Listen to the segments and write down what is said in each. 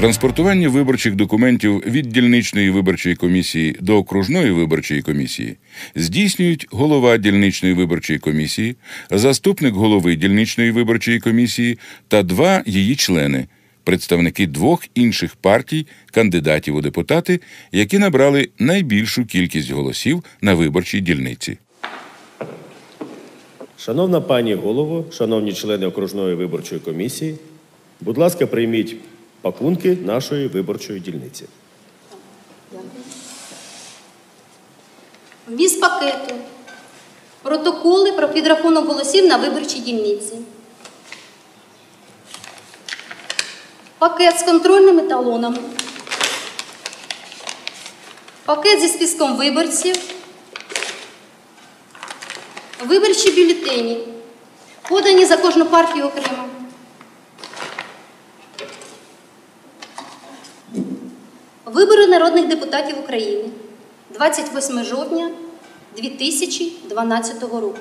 Транспортування виборчих документів від дільничної виборчої комісії до окружної виборчої комісії здійснюють голова дільничної виборчої комісії, заступник голови дільничної виборчої комісії та два її члени, представники двох інших партій, кандидатів у депутати, які набрали найбільшу кількість голосів на виборчій дільниці. Шановна пані голово, шановні члени окружної виборчої комісії, будь ласка, прийміть пакунки нашої виборчої дільниці. Вміст пакету. Протоколи про підрахунок голосів на виборчій дільниці. Пакет з контрольними талонами. Пакет зі списком виборців. Виборчі бюлетені. Подані за кожну партію окремо. Вибори народних депутатів України 28 жовтня 2012 року.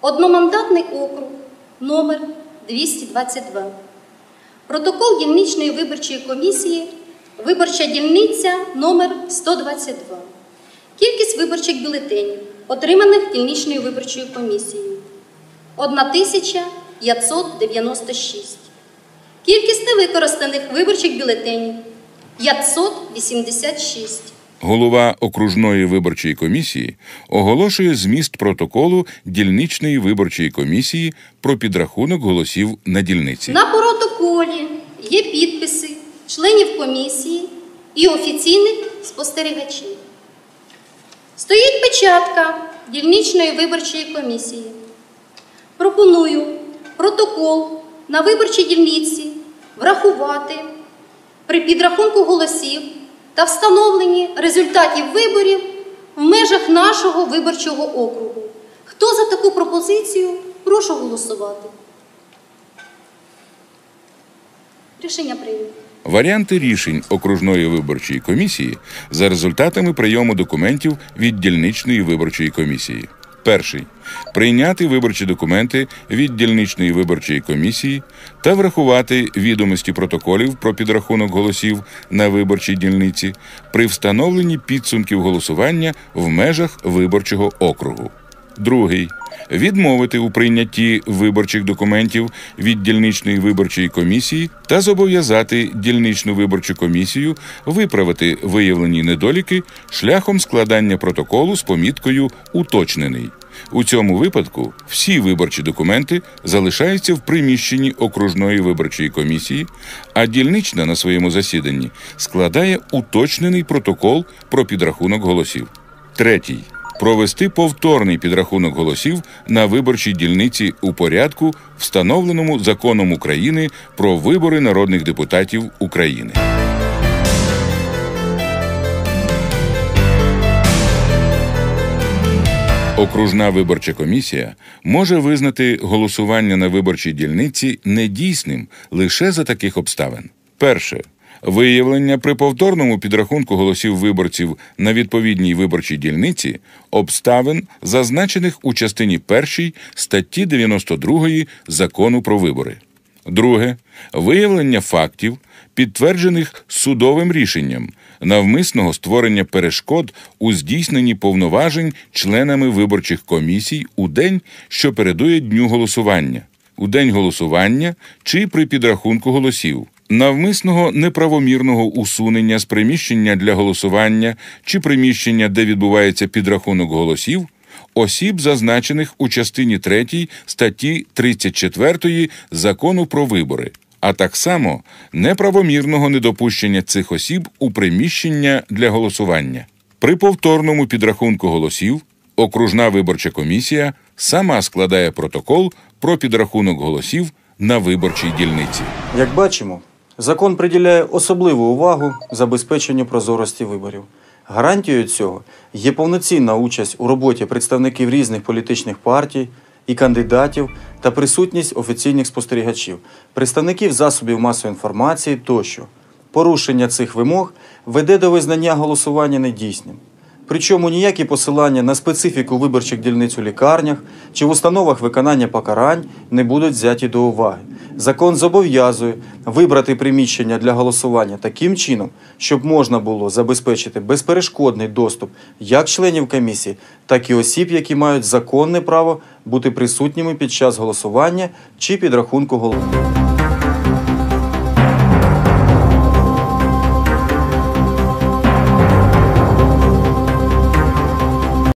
Одномандатний округ номер 222. Протокол дільничної виборчої комісії, виборча дільниця номер 122. Кількість виборчих бюлетенів, отриманих дільничною виборчою комісією 1596. Кількість невикористаних виборчих бюлетенів 586. Голова окружної виборчої комісії оголошує зміст протоколу дільничної виборчої комісії про підрахунок голосів на дільниці. На протоколі є підписи членів комісії і офіційних спостерігачів. Стоїть печатка дільничної виборчої комісії. Пропоную протокол на виборчій дільниці врахувати при підрахунку голосів та встановленні результатів виборів в межах нашого виборчого округу. Хто за таку пропозицію? Прошу голосувати. Рішення прийнято. Варіанти рішень окружної виборчої комісії за результатами прийому документів від дільничної виборчої комісії. Перший прийняти виборчі документи від дільничної виборчої комісії та врахувати відомості протоколів про підрахунок голосів на виборчій дільниці при встановленні підсумків голосування в межах виборчого округу. Другий відмовити у прийнятті виборчих документів від дільничної виборчої комісії та зобов'язати дільничну виборчу комісію виправити виявлені недоліки шляхом складання протоколу з поміткою уточнений. У цьому випадку всі виборчі документи залишаються в приміщенні окружної виборчої комісії, а дільнична на своєму засіданні складає уточнений протокол про підрахунок голосів. Третій провести повторний підрахунок голосів на виборчій дільниці у порядку, встановленому законом України про вибори народних депутатів України. Окружна виборча комісія може визнати голосування на виборчій дільниці недійсним лише за таких обставин. Перше виявлення при повторному підрахунку голосів виборців на відповідній виборчій дільниці обставин, зазначених у частині 1 статті 92 закону про вибори. Друге виявлення фактів, підтверджених судовим рішенням, навмисного створення перешкод у здійсненні повноважень членами виборчих комісій у день, що передує дню голосування, у день голосування чи при підрахунку голосів. Навмисного неправомірного усунення з приміщення для голосування чи приміщення, де відбувається підрахунок голосів, осіб, зазначених у частині 3 статті 34 закону про вибори, а так само неправомірного недопущення цих осіб у приміщення для голосування. При повторному підрахунку голосів окружна виборча комісія сама складає протокол про підрахунок голосів на виборчій дільниці. Як бачимо, закон приділяє особливу увагу забезпеченню прозорості виборів. Гарантією цього є повноцінна участь у роботі представників різних політичних партій і кандидатів та присутність офіційних спостерігачів, представників засобів масової інформації тощо. Порушення цих вимог веде до визнання голосування недійсним. Причому ніякі посилання на специфіку виборчих дільниць у лікарнях чи в установах виконання покарань не будуть взяті до уваги. Закон зобов'язує вибрати приміщення для голосування таким чином, щоб можна було забезпечити безперешкодний доступ як членів комісії, так і осіб, які мають законне право бути присутніми під час голосування чи підрахунку голосів.